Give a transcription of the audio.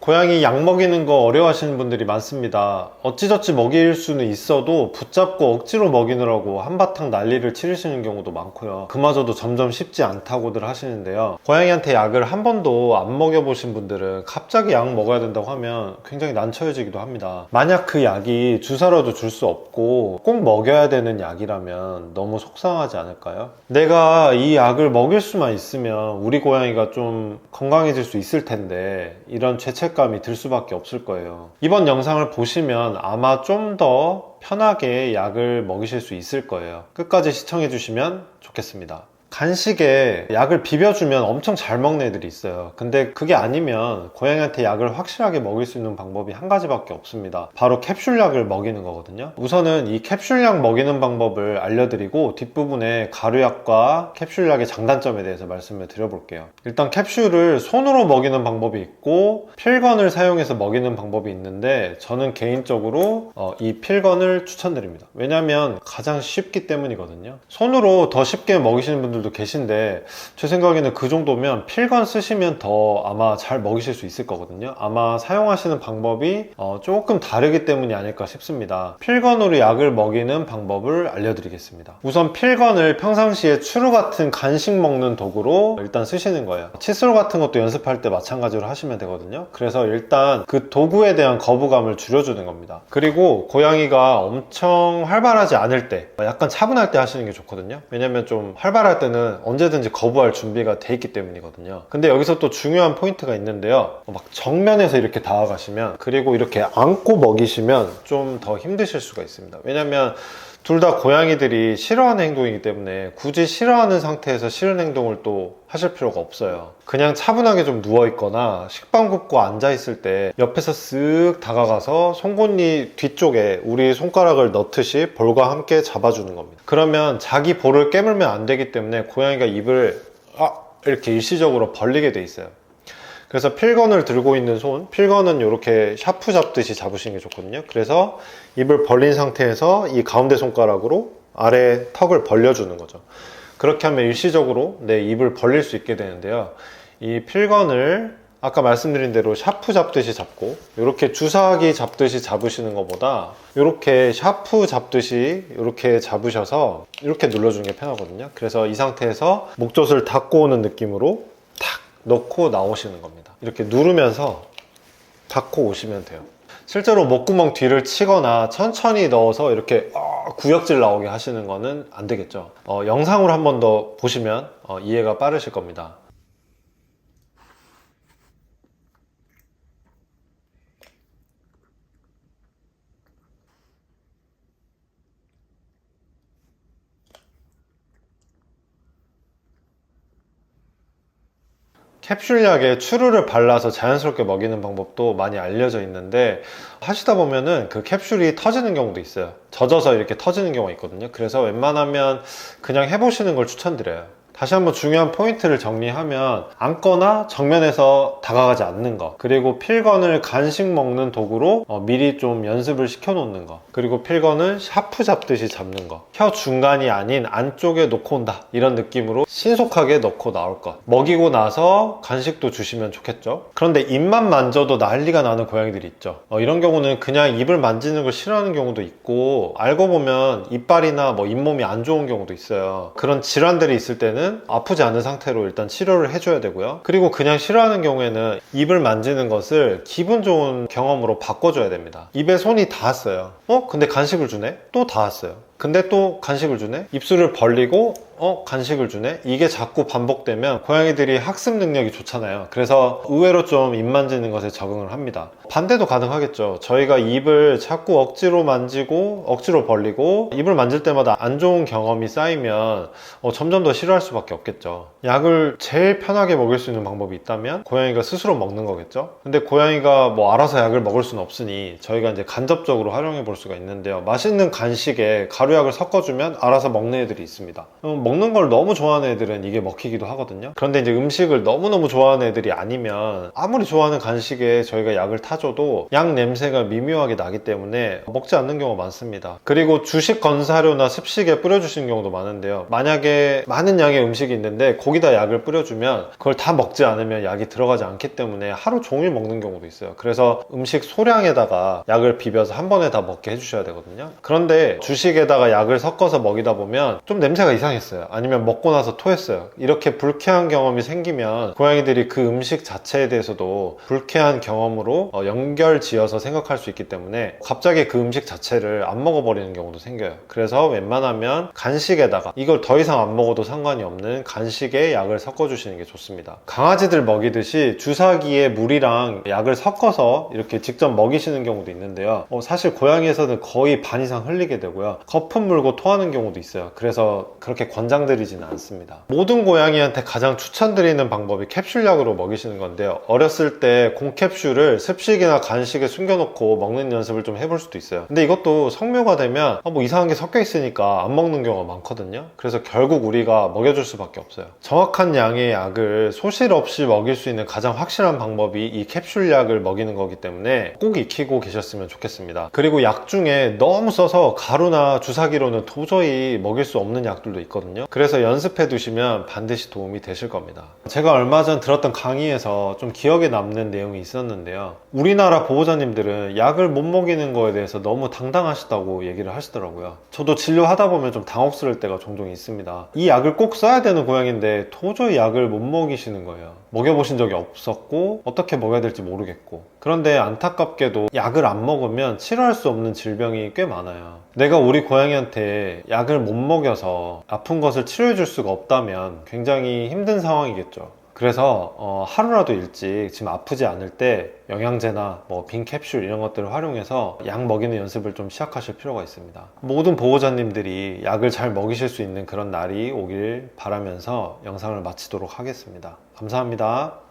고양이 약 먹이는 거 어려워하시는 분들이 많습니다. 어찌저찌 먹일 수는 있어도 붙잡고 억지로 먹이느라고 한바탕 난리를 치르시는 경우도 많고요. 그마저도 점점 쉽지 않다고들 하시는데요. 고양이한테 약을 한 번도 안 먹여보신 분들은 갑자기 약 먹어야 된다고 하면 굉장히 난처해지기도 합니다. 만약 그 약이 주사로도 줄 수 없고 꼭 먹여야 되는 약이라면 너무 속상하지 않을까요? 내가 이 약을 먹일 수만 있으면 우리 고양이가 좀 건강해질 수 있을 텐데 이런 죄책 감이 들 수밖에 없을 거예요. 이번 영상을 보시면 아마 좀 더 편하게 약을 먹이실 수 있을 거예요. 끝까지 시청해 주시면 좋겠습니다. 간식에 약을 비벼주면 엄청 잘 먹는 애들이 있어요. 근데 그게 아니면 고양이한테 약을 확실하게 먹일 수 있는 방법이 한 가지밖에 없습니다. 바로 캡슐약을 먹이는 거거든요. 우선은 이 캡슐약 먹이는 방법을 알려드리고 뒷부분에 가루약과 캡슐약의 장단점에 대해서 말씀을 드려볼게요. 일단 캡슐을 손으로 먹이는 방법이 있고 필건을 사용해서 먹이는 방법이 있는데 저는 개인적으로 어, 이 필건을 추천드립니다. 왜냐하면 가장 쉽기 때문이거든요. 손으로 더 쉽게 먹이시는 분들 도 계신데 제 생각에는 그 정도면 필건 쓰시면 더 아마 잘 먹이실 수 있을 거거든요. 아마 사용하시는 방법이 어, 조금 다르기 때문이 아닐까 싶습니다. 필건으로 약을 먹이는 방법을 알려드리겠습니다. 우선 필건을 평상시에 추루 같은 간식 먹는 도구로 일단 쓰시는 거예요. 칫솔 같은 것도 연습할 때 마찬가지로 하시면 되거든요. 그래서 일단 그 도구에 대한 거부감을 줄여주는 겁니다. 그리고 고양이가 엄청 활발하지 않을 때, 약간 차분할 때 하시는 게 좋거든요. 왜냐면 좀 활발할 때는 언제든지 거부할 준비가 돼 있기 때문이거든요. 근데 여기서 또 중요한 포인트가 있는데요. 막 정면에서 이렇게 다가가시면 그리고 이렇게 안고 먹이시면 좀 더 힘드실 수가 있습니다. 왜냐면 둘 다 고양이들이 싫어하는 행동이기 때문에 굳이 싫어하는 상태에서 싫은 행동을 또 하실 필요가 없어요. 그냥 차분하게 좀 누워있거나 식빵 굽고 앉아있을 때 옆에서 쓱 다가가서 송곳니 뒤쪽에 우리 손가락을 넣듯이 볼과 함께 잡아주는 겁니다. 그러면 자기 볼을 깨물면 안 되기 때문에 고양이가 입을 아! 이렇게 일시적으로 벌리게 돼 있어요. 그래서 필건을 들고 있는 손, 필건은 이렇게 샤프 잡듯이 잡으시는 게 좋거든요. 그래서 입을 벌린 상태에서 이 가운데 손가락으로 아래 턱을 벌려주는 거죠. 그렇게 하면 일시적으로 내 입을 벌릴 수 있게 되는데요. 이 필건을 아까 말씀드린 대로 샤프 잡듯이 잡고 이렇게 주사기 잡듯이 잡으시는 것보다 이렇게 샤프 잡듯이 이렇게 잡으셔서 이렇게 눌러주는 게 편하거든요. 그래서 이 상태에서 목젖을 닫고 오는 느낌으로 탁 넣고 나오시는 겁니다. 이렇게 누르면서 닫고 오시면 돼요. 실제로 목구멍 뒤를 치거나 천천히 넣어서 이렇게 어, 구역질 나오게 하시는 거는 안 되겠죠. 어, 영상으로 한 번 더 보시면 어, 이해가 빠르실 겁니다. 캡슐약에 추루를 발라서 자연스럽게 먹이는 방법도 많이 알려져 있는데 하시다 보면은 그 캡슐이 터지는 경우도 있어요. 젖어서 이렇게 터지는 경우가 있거든요. 그래서 웬만하면 그냥 해보시는 걸 추천드려요. 다시 한번 중요한 포인트를 정리하면 앉거나 정면에서 다가가지 않는 것 그리고 필건을 간식 먹는 도구로 어, 미리 좀 연습을 시켜 놓는 것 그리고 필건을 샤프 잡듯이 잡는 것혀 중간이 아닌 안쪽에 놓고 온다. 이런 느낌으로 신속하게 넣고 나올 것. 먹이고 나서 간식도 주시면 좋겠죠. 그런데 입만 만져도 난리가 나는 고양이들이 있죠. 어, 이런 경우는 그냥 입을 만지는 걸 싫어하는 경우도 있고 알고 보면 이빨이나 뭐 잇몸이 안 좋은 경우도 있어요. 그런 질환들이 있을 때는 아프지 않은 상태로 일단 치료를 해줘야 되고요. 그리고 그냥 싫어하는 경우에는 입을 만지는 것을 기분 좋은 경험으로 바꿔줘야 됩니다. 입에 손이 닿았어요. 어? 근데 간식을 주네? 또 닿았어요. 근데 또 간식을 주네? 입술을 벌리고 어? 간식을 주네? 이게 자꾸 반복되면 고양이들이 학습 능력이 좋잖아요. 그래서 의외로 좀 입 만지는 것에 적응을 합니다. 반대도 가능하겠죠. 저희가 입을 자꾸 억지로 만지고 억지로 벌리고 입을 만질 때마다 안 좋은 경험이 쌓이면 어, 점점 더 싫어할 수밖에 없겠죠. 약을 제일 편하게 먹일 수 있는 방법이 있다면 고양이가 스스로 먹는 거겠죠. 근데 고양이가 뭐 알아서 약을 먹을 수는 없으니 저희가 이제 간접적으로 활용해 볼 수가 있는데요. 맛있는 간식에 가루약을 섞어주면 알아서 먹는 애들이 있습니다. 음, 먹는 걸 너무 좋아하는 애들은 이게 먹히기도 하거든요. 그런데 이제 음식을 너무너무 좋아하는 애들이 아니면 아무리 좋아하는 간식에 저희가 약을 타줘도 약 냄새가 미묘하게 나기 때문에 먹지 않는 경우가 많습니다. 그리고 주식 건사료나 습식에 뿌려주시는 경우도 많은데요. 만약에 많은 양의 음식이 있는데 거기다 약을 뿌려주면 그걸 다 먹지 않으면 약이 들어가지 않기 때문에 하루 종일 먹는 경우도 있어요. 그래서 음식 소량에다가 약을 비벼서 한 번에 다 먹게 해주셔야 되거든요. 그런데 주식에다가 약을 섞어서 먹이다 보면 좀 냄새가 이상했어요. 아니면 먹고 나서 토했어요. 이렇게 불쾌한 경험이 생기면 고양이들이 그 음식 자체에 대해서도 불쾌한 경험으로 어, 연결 지어서 생각할 수 있기 때문에 갑자기 그 음식 자체를 안 먹어버리는 경우도 생겨요. 그래서 웬만하면 간식에다가 이걸 더 이상 안 먹어도 상관이 없는 간식에 약을 섞어주시는 게 좋습니다. 강아지들 먹이듯이 주사기에 물이랑 약을 섞어서 이렇게 직접 먹이시는 경우도 있는데요. 어, 사실 고양이에서는 거의 반 이상 흘리게 되고요. 거품 물고 토하는 경우도 있어요. 그래서 그렇게 권 장드리지는 않습니다. 모든 고양이한테 가장 추천드리는 방법이 캡슐약으로 먹이시는 건데요. 어렸을 때 공캡슐을 습식이나 간식에 숨겨놓고 먹는 연습을 좀 해볼 수도 있어요. 근데 이것도 성묘가 되면 아, 뭐 이상한 게 섞여 있으니까 안 먹는 경우가 많거든요. 그래서 결국 우리가 먹여줄 수밖에 없어요. 정확한 양의 약을 소실 없이 먹일 수 있는 가장 확실한 방법이 이 캡슐약을 먹이는 거기 때문에 꼭 익히고 계셨으면 좋겠습니다. 그리고 약 중에 너무 써서 가루나 주사기로는 도저히 먹일 수 없는 약들도 있거든요. 그래서 연습해 두시면 반드시 도움이 되실 겁니다. 제가 얼마 전 들었던 강의에서 좀 기억에 남는 내용이 있었는데요. 우리나라 보호자님들은 약을 못 먹이는 거에 대해서 너무 당당하시다고 얘기를 하시더라고요. 저도 진료하다 보면 좀 당혹스러울 때가 종종 있습니다. 이 약을 꼭 써야 되는 고양인데 도저히 약을 못 먹이시는 거예요. 먹여보신 적이 없었고 어떻게 먹여야 될지 모르겠고 그런데 안타깝게도 약을 안 먹으면 치료할 수 없는 질병이 꽤 많아요. 내가 우리 고양이한테 약을 못 먹여서 아픈 것을 치료해 줄 수가 없다면 굉장히 힘든 상황이겠죠. 그래서 어, 하루라도 일찍 지금 아프지 않을 때 영양제나 뭐 빈 캡슐 이런 것들을 활용해서 약 먹이는 연습을 좀 시작하실 필요가 있습니다. 모든 보호자님들이 약을 잘 먹이실 수 있는 그런 날이 오길 바라면서 영상을 마치도록 하겠습니다. 감사합니다.